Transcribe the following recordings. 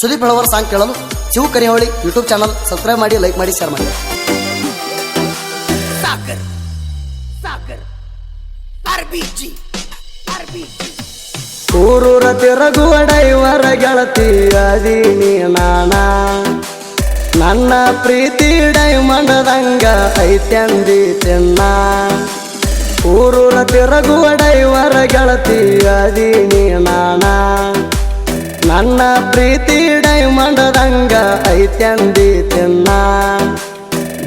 ಸುದೀಪ್ ಬೆಳವರ ಸಾಂಗ್ ಕೇಳಲು Shiva Kariholi YouTube channel subscribe ಮಾಡಿ ಲೈಕ್ ಮಾಡಿ ಶೇರ್ ಮಾಡಿ. ಆರ್ಬಿಜಿ ಊರೂರ ತಿರುಗುವ ಡೈವರ ಗೆಳತಿಯದೀನಿ ನಾನಾ ನನ್ನ ಪ್ರೀತಿ ಡೈಮಂಡದಂಗ ಐತೆಂದಿ ತಿನ್ನ. ಊರೂರ ತಿರುಗುವ ಡೈವರ ಗೆಳತಿ ಅದೀನಿ ನಾನಾ ನನ್ನ ಪ್ರೀತಿ ಡೈಮಂಡದಂಗ ಐತ್ಯಂದಿ ತಿನ್ನ.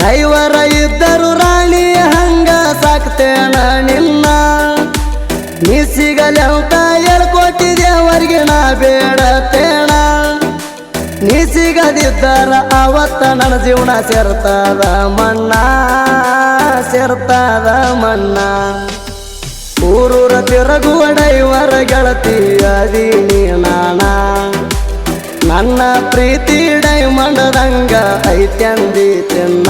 ಡೈವರ ಇದ್ದರು ರಾಣಿ ಹಂಗ ಸಾಕ್ತೇನ ನಿನ್ನ. ನೀ ಸಿಗಲಿ ಅಂತ ಹೇಳ್ಕೊಟ್ಟಿದ್ದೇವರಿಗೆ ನಾ ಬೇಡತೇಣ ನೀ ಸಿಗದಿದ್ದರ ಅವತ್ತ ನನ್ನ ಜೀವನ ಸೇರ್ತದ ಮನ್ನ, ಸೇರ್ತದ ಮಣ್ಣ ಊರೂರ ತಿರುಗುವ ಡೈವರ ಗೆಳತಿ ನಾಣ ನನ್ನ ಪ್ರೀತಿ ಡೈಮಂಡದಂಗ ಐತ್ಯಂದಿ ತಿನ್ನ.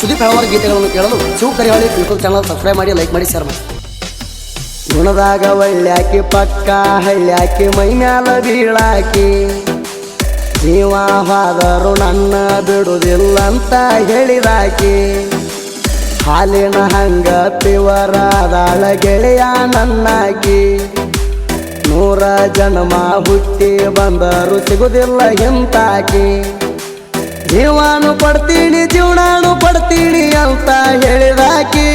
ಸುದೀಪ್ ಹೇಳುವರ ಗೀತೆಗಳನ್ನು ಕೇಳಲು Shiva Kariholi YouTube channel subscribe ಮಾಡಿ ಲೈಕ್ ಮಾಡಿ ಶೇರ್ ಮಾಡಿ. ಗುಣದಾಗ ಒಳ್ಳ್ಯಾಕಿ ಪಕ್ಕ ಹಳ್ಳ್ಯಾಕಿ ಮೈ ಮ್ಯಾಲ ಬೀಳಾಕಿ ಜೀವ ನನ್ನ ನನ್ನ ಬಿಡುವುದಿಲ್ಲಂತ ಹೇಳಿದಾಕಿ ಹಾಲಿನ ಹಂಗ ಪಿವರಾದಾಳ ಗೆಳೆಯ ನನ್ನಾಕಿ ನೂರ ಜನ್ಮ ಹುಟ್ಟಿ ಬಂದರು ಸಿಗುದಿಲ್ಲ ಹಿಂತಾಕಿ. ಜೀವಾನು ಪಡ್ತೀನಿ, ಜೀವನಾನು ಪಡ್ತೀನಿ ಅಂತ ಹೇಳಿದಾಕಿ.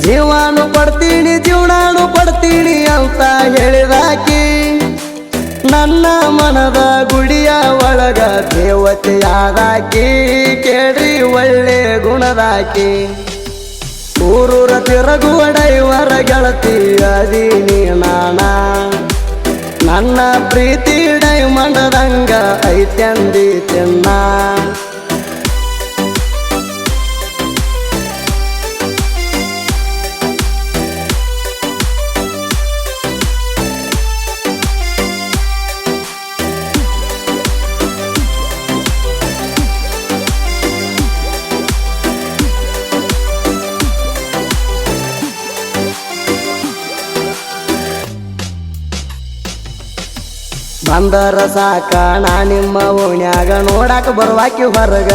ಜೀವಾನು ಪಡ್ತೀನಿ, ಜೀವನಾನು ಪಡ್ತೀನಿ ಅಂತ ಹೇಳಿದಾಕಿ. ನನ್ನ ಮನದ ಗುಡಿಯ ಒಳಗ ದೇವತೆಯಾದಾಕಿ. ಕೇಳಿ ಒಳ್ಳೆ ಗುಣದಾಕಿ. ಊರೂರ ತಿರುಗುವ ಡೈವರ ಗೆಳತಿ ಅದೀನಿ ನಾಣ ನನ್ನ ಪ್ರೀತಿ ಡೈಮಂಡದಂಗ ಐತ್ಯಂದಿ ತಿನ್ನ. ಬಂದರ ಸಾಕ ನಾ ನಿಮ್ಮ ಓಣ್ಯಾಗ ನೋಡಾಕ ಬರುವಾಕಿ ಹೊರಗ.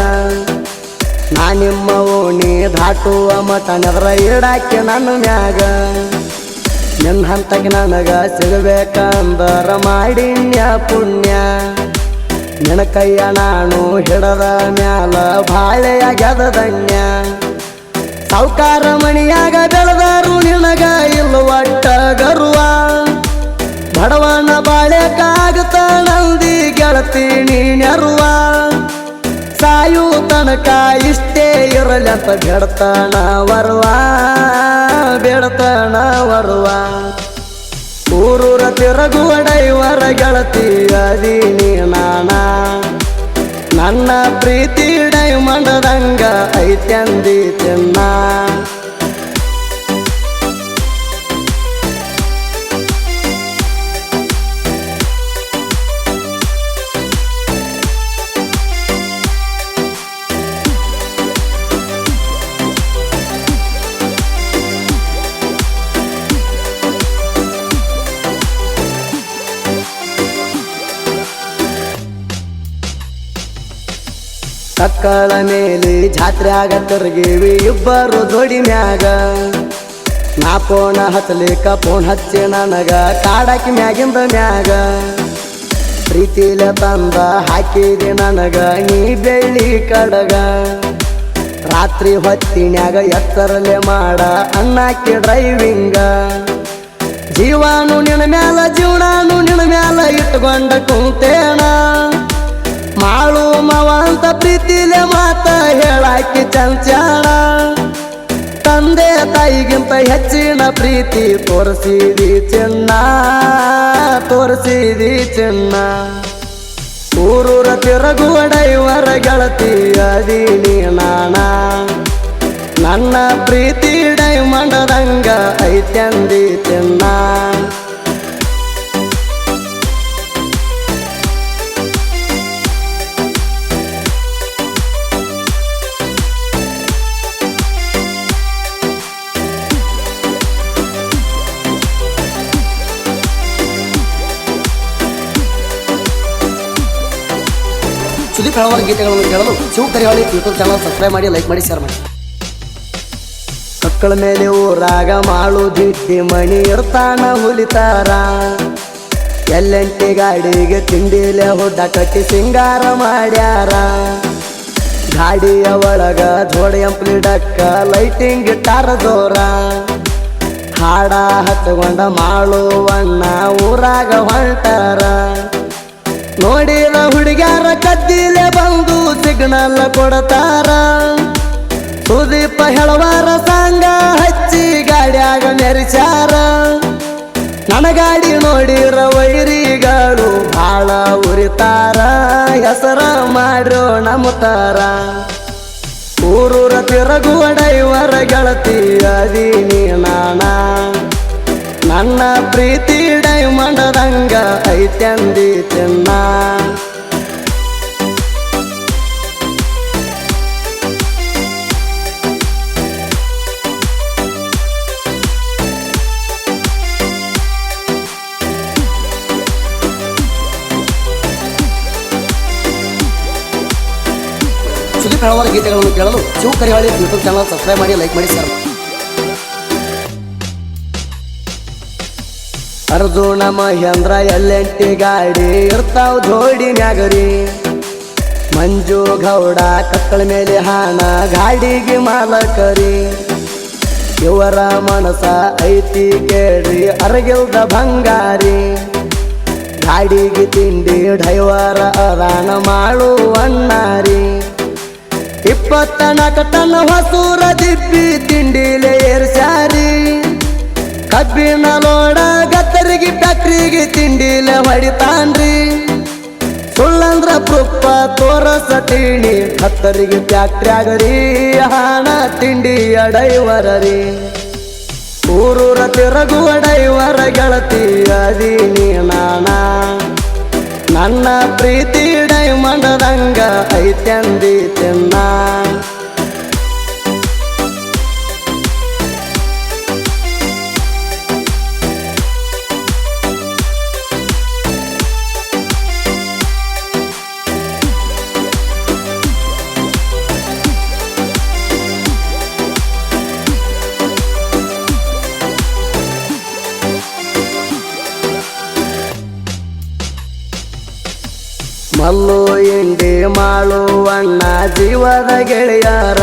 ನಾ ನಿಮ್ಮ ಓಣಿ ದಾಟುವ ಮಟನದ್ರ ಇಡಾಕಿ ನನ್ನ ಮ್ಯಾಗ. ನಿನ್ನ ಹಂತಕ್ಕೆ ನನಗ ಸಿಗಬೇಕಂದರ ಮಾಡಿನ್ಯ ಪುಣ್ಯ. ನಿನ ಕೈಯ ನಾನು ಹಿಡದ ಮ್ಯಾಲ ಬಾಳೆಯ ಗೆದದನ್ಯ ಸಾವುಕಾರ ಮಣಿಯಾಗ ಬೆಳೆದರು ನಿನಗ ಇಲ್ಲ ಒಟ್ಟ ಗರುವ. ಬಡವನ ಬಾಳೆಕಾಗುತ್ತ ನಂದಿ ಗೆಳತಿ ನೀನೆರುವ ಸಾಯು ತನಕ ಇಷ್ಟೇ ಇರಲಂತ ಬೆಡತಣ ಬರುವ ಬೆಡತಣ ಬರುವ. ಊರೂರ ತಿರುಗುವ ಡೈವರ ಗೆಳತಿ ನಾನ ನನ್ನ ಪ್ರೀತಿ ಡೈಮಂಡದಂಗ ಐತ್ಯಂದಿ ತಿನ್ನ. ತಕ್ಕಳ ಮೇಲೆ ಆಗ ತಿರುಗಿವಿ ಇಬ್ಬರು ದೊಡಿ ಮ್ಯಾಗ. ನಾ ಫೋನ ಹಚ್ಚಲಿಕ್ಕ ಫೋನ್ ಹಚ್ಚಿ ನನಗ ಕಾಡಾಕಿ ಮ್ಯಾಗಿಂದ ಮ್ಯಾಗ. ಪ್ರೀತಿಲ ತಂದ ಹಾಕಿದೆ ನನಗ, ನೀ ಬೆಳ್ಳಿ ಕಡಗ. ರಾತ್ರಿ ಹೊತ್ತಿನ್ಯಾಗ ಎತ್ತರಲೆ ಮಾಡ ಅಣ್ಣಾಕಿ ಡ್ರೈವಿಂಗ. ಜೀವಾನು ನಿನ್ನ ಮ್ಯಾಲ, ಜೀವನಾನು ನಿನ್ನ ಮ್ಯಾಲ ಇಟ್ಕೊಂಡ ಕುಂತೇಣ ಪ್ರೀತಿಲೆ ಮಾತ ಹೇಳಾಕಿ ಚಂಚಾಣ ತಂದೆ ತಾಯಿಗಿಂತ ಹೆಚ್ಚಿನ ಪ್ರೀತಿ ತೋರಿಸಿದಿ ಚಿನ್ನ ತೋರಿಸಿದಿ ಚಿನ್ನ. ಊರೂರ ತಿರುಗುವ ಡೈವರ ಗೆಳತಿ ಅದೀನಿ ನಾಣ ನನ್ನ ಪ್ರೀತಿ ಡೈಮಂಡದಂಗ ಐತ್ಯಂದಿ ತಿನ್ನ ಹಳವರ ಗೀತೆಗಳನ್ನು ಕೇಳಲು Shiva Kariholi YouTube channel subscribe ಮಾಡಿ ಲೈಕ್ ಮಾಡಿ ಶೇರ್ ಮಾಡಿ. ಮಕ್ಕಳ ಮೇಲೆ ಊರಾಗ ಮಾಳು ದಿಟ್ಟಿ ಮಣಿ ಇರ್ತಾನ ಹುಲಿತಾರ ಎಲ್ಲೆಂಟಿ ಗಾಡಿಗೆ ತಿಂಡಿಲೆ ಹುಡ್ಡ ಕಟ್ಟಿ ಸಿಂಗಾರ ಮಾಡ್ಯಾರ. ಗಾಡಿಯ ಒಳಗ ಜೋಡಿ ಅಂಪ್ಲಿ ಡಕ್ಕ ಲೈಟಿಂಗ್ ಇಟ್ಟಾರ ದೋರ ಹಾಡ ಹಚ್ಕೊಂಡ ಮಾಳುವಣ್ಣ ಊರಾಗ ಹೊಂಟಾರ. ನೋಡಿದ ಹುಡುಗ್ಯಾರ ಕದ್ದಿಲೆ ಬಂದು ಸಿಗ್ನಲ್ ಕೊಡತಾರ. ಸುದೀಪ ಹೇಳವಾರ ಸಾಂಗ ಹಚ್ಚಿ ಗಾಡಿಯಾಗ ಮೆರಿಚಾರ ನನ್ನ ಗಾಡಿ ನೋಡಿರ ವೈರಿಗಳು ಭಾಳ ಉರಿತಾರ. ಹೆಸರ ಮಾಡ್ರೋ ನಮ್ಮತಾರ ಊರೂರ ತಿರುಗುವ ಡೈವರ ಗೆಳತಿ ಅದೀನಿ ನಾಣ ನನ್ನ ಪ್ರೀತಿ ಡೈಮಂಡದಂಗ ಐತ್ಯಂದಿ ತಿನ್ನ ಸುದೀಪ್ ಹೇಳುವ ಗೀತೆಗಳನ್ನು ಕೇಳಲು Shiva Kariholi YouTube channel subscribe ಮಾಡಿ ಲೈಕ್ ಮಾಡಿ ಶೇರ್ ಅರ್ಜುನ ಮಹೇಂದ್ರ ಎಲ್ಲೆಂಟಿ ಗಾಡಿ ಇರ್ತಾವ್ ಜೋಡಿ ನ್ಯಾಗರಿ ಮಂಜು ಗೌಡ ಕಕ್ಕಳ ಮೇಲೆ ಹಾನ ಗಾಡಿಗೆ ಮಾಲಕರಿ. ಇವರ ಮನಸ ಐತಿ ಕೇಳಿ ಅರಗಿಲ್ದ ಬಂಗಾರಿ. ಗಾಡಿಗೆ ತಿಂಡಿ ಡ್ರೈವರ ಅದಾನ ಮಾಡು ಅಣ್ಣಾರಿ ಕಟ್ಟನ ನಾಲ್ಕು ಟನ್ ಹೊಸೂರ ದಿಪ್ಪಿ ತಿಂಡಿಲೆ ಏರ್ಸ್ಯಾರಿ. ಕಬ್ಬಿನ ಲೋಡ ಗತ್ತರಿಗೆ ಫ್ಯಾಕ್ಟ್ರಿಗೆ ತಿಂಡಿಲೆ ಹೊಡಿತಾನ್ರಿ. ಸುಳ್ಳಂದ್ರ ಪುಪ್ಪ ತೋರಸ ತಿಳಿ ಹತ್ತರಿಗೆ ಫ್ಯಾಕ್ಟ್ರಿ ಆಗರಿ, ಹಣ ತಿಂಡಿ ಅಡೈವರರಿ. ಊರೂರ ತಿರುಗುವ ಡೈವರ ಗೆಳತಿ ಅದೀನಿ ನಾನಾ. ನನ್ನ ಪ್ರೀತಿ ಡೈಮಂಡದಂಗ ಐತೆಂದಿ ತಿನ್ನ. ಮಲ್ಲು ಇಂಡಿ ಮಾಡುವಣ್ಣ ಅಣ್ಣ ಜೀವದ ಗೆಳೆಯರ.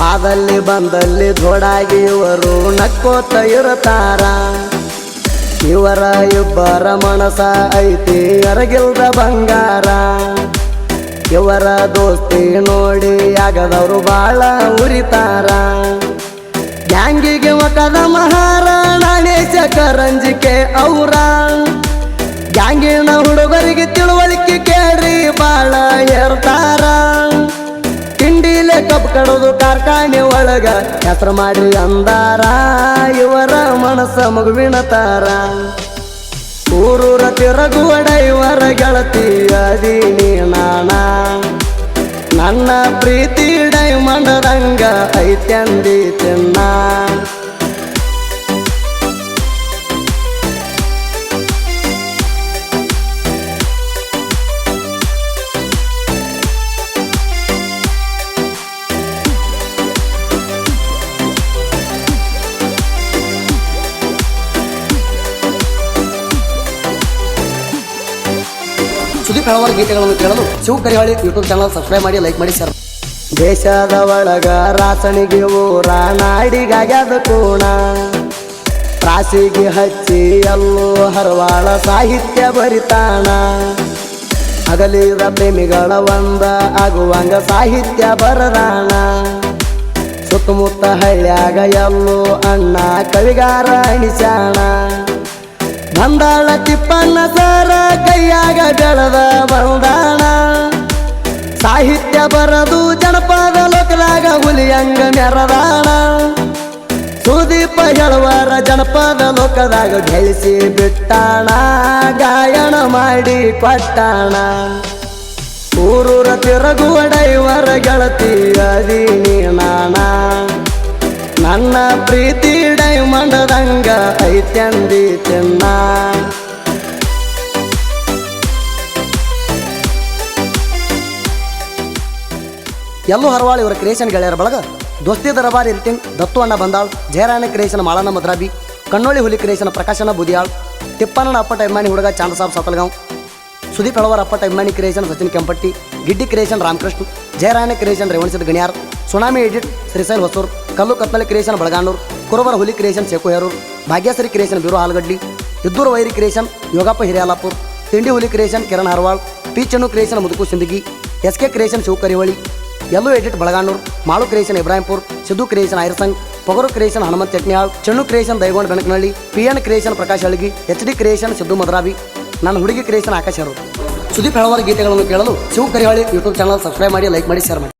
ಆದಲ್ಲಿ ಬಂದಲ್ಲಿ ದೊಡಾಗಿ ಇವರು ನಕ್ಕೋತ ಇರುತ್ತಾರ. ಇವರ ಇಬ್ಬರ ಮನಸ ಐತಿ ಅರಗಿಲ್ದ ಬಂಗಾರ. ಇವರ ದೋಸ್ತಿ ನೋಡಿ ಆಗದವರು ಬಾಳ ಉರಿತಾರ. ಗ್ಯಾಂಗಿಗೆ ಮಕದ ಮಹಾರಾಣೇಶ ಕರಂಜಿಕೆ ಅವರ. ಗ್ಯಾಂಗಿನ ಹುಡುಗರಿಗೆ ತಿಳುವಳಿಕೆ ಕೇಳ್ರಿ, ಬಾಳ ಏರ್ತಾರ. ತಿಂಡಿಲೆ ಕಪ್ ಕಡೋದು ಕಾರ್ಖಾನೆ ಒಳಗ ಹೆಸರು ಮಾಡಿ ಅಂದಾರ, ಇವರ ಮನಸ್ಸ ಮಗುವಿನ ತಾರ. ಊರೂರ ತಿರುಗುವ ಇವರ ಗೆಳತಿ ಅದೀನಿ ನಾಣ ನನ್ನ ಪ್ರೀತಿ ಡೈಮಂಡದಂಗ ಐತ್ಯಂದಿ ತಿನ್ನ. ಹಳವರ ಗೀತೆಗಳನ್ನು ಕೇಳಲು Shiva Kariholi YouTube channel subscribe ಮಾಡಿ, ಲೈಕ್ ಮಾಡಿ ಸರ್ ದೇಶದ ಒಳಗ ರಾಸಣಿಗೆ ಊರ ನಾಡಿಗಾಗ್ಯದ ಕೋಣ ರಾಸಿಗೆ ಹಚ್ಚಿ ಎಲ್ಲೋ ಹರವಾಳ ಸಾಹಿತ್ಯ ಬರಿತಾಣ. ಅಗಲಿದ ಪ್ರೇಮಿಗಳ ಒಂದ ಆಗುವಂಗ ಸಾಹಿತ್ಯ ಬರದಾಣ. ಸುತ್ತಮುತ್ತ ಹಳ್ಳಿಯಾಗ ಎಲ್ಲೋ ಅಣ್ಣ, ಕವಿಗಾರ, ಅಣಿಸ್ಯಾಣ. ಬಂದಾಳ ತಿಪ್ಪನ್ನ ಸರ, ಕೈಯಾಗ ಬೆಳೆದ ಬಂದಾಣ ಸಾಹಿತ್ಯ ಬರದು ಜನಪದ ಲೋಕ ಲೋಕದಾಗ ಹುಲಿಯಂಗ ಮೆರದಾಣ ಸುದೀಪ ಹೇಳುವರ ಜನಪದ ಲೋಕದಾಗ ಗೆಳಿಸಿ ಬಿಟ್ಟಾಣ ಗಾಯಣ ಮಾಡಿ ಕೊಟ್ಟಾಣ ಊರೂರ ತಿರುಗುವ ಡೈವರ ಗೆಳತಿ ಅದೀನಿ ನಾಣ ನನ್ನ ಪ್ರೀತಿ ಡೈಮಂಡದಂಗ ಐತ್ಯಂದಿ ತಿನ್ನ. ಎಲ್ಲೂ ಹರವಾಳಿ ಇವರ ಕ್ರಿಯೇಷನ್ ಗೆಳೆಯರ ಬಳಗ, ದೋಸ್ತಿ ದರಬಾರ್ ಇರ್ಟಿಂಗ್ ದತ್ತು ಅಣ್ಣ ಬಂದಾಳ್ ಜಯರಾಯಣ ಕ್ರಿಯೇಷನ್ ಮಾಳನ ಮದ್ರಾಬಿ, ಕಣ್ಣೋಳಿ ಹುಲಿ ಕ್ರಿಯೇಷನ್ ಪ್ರಕಾಶನ ಬುದಿಯಾಳ್, ತಿಪ್ಪಣ್ಣನ ಅಪ್ಪಟ ಅಭಿಮಾನಿ ಹುಡುಗ ಚಾಂದ ಸಾಬ್ ಸತಲ್ಗಾಂವ್ ಸುದೀಪ್ ಹಳವರ್ ಅಪ್ಪಟ ಅಭಿಮಾನಿ creation Sachin Kempatti, Giddi creation Ramakrishna Jayarayana creation Revanasida Ganyar, tsunami edit Shrisail Hosur. Kallu Katnalli creation Balaganur ಕುರುಬರ ಹುಲಿ ಕ್ರಿಯೇಷನ್ ಸೇಕು ಹೇರೂರ್ ಭಾಗ್ಯಶ್ರೀ ಕ್ರಿಯೇಷನ್ ಬೀರು ಹಾಲಗಡ್ಡಿ ಇದ್ದೂರು ವೈರಿ ಕ್ರಿಯೇಷನ್ ಯೋಗಪ್ಪ ಹಿರಿಯಾಲಾಪುರ್ ತಿಂಡಿ Huli creation Kiran Harwal P Chennu creation Muduku Sindagi S K creation Shivakarivali ಎಲ್ಲೂ edit Balaganur Malu creation Ibrahimpur Siddu creation Airasang Pogaru creation Hanumanth Chatniyal Chennu creation Daigond Benakanahalli P N creation Prakash Halagi H D creation Siddu Madrabi ನನ್ನ ಹುಡುಗಿ creation Akash ಅವರು ಸುದೀಪ್ ಹೆಳವರ ಗೀತೆಗಳನ್ನು ಕೇಳಲು Shiva Karihalli YouTube channel subscribe ಮಾಡಿ like ಮಾಡಿ share ಮಾಡಿ.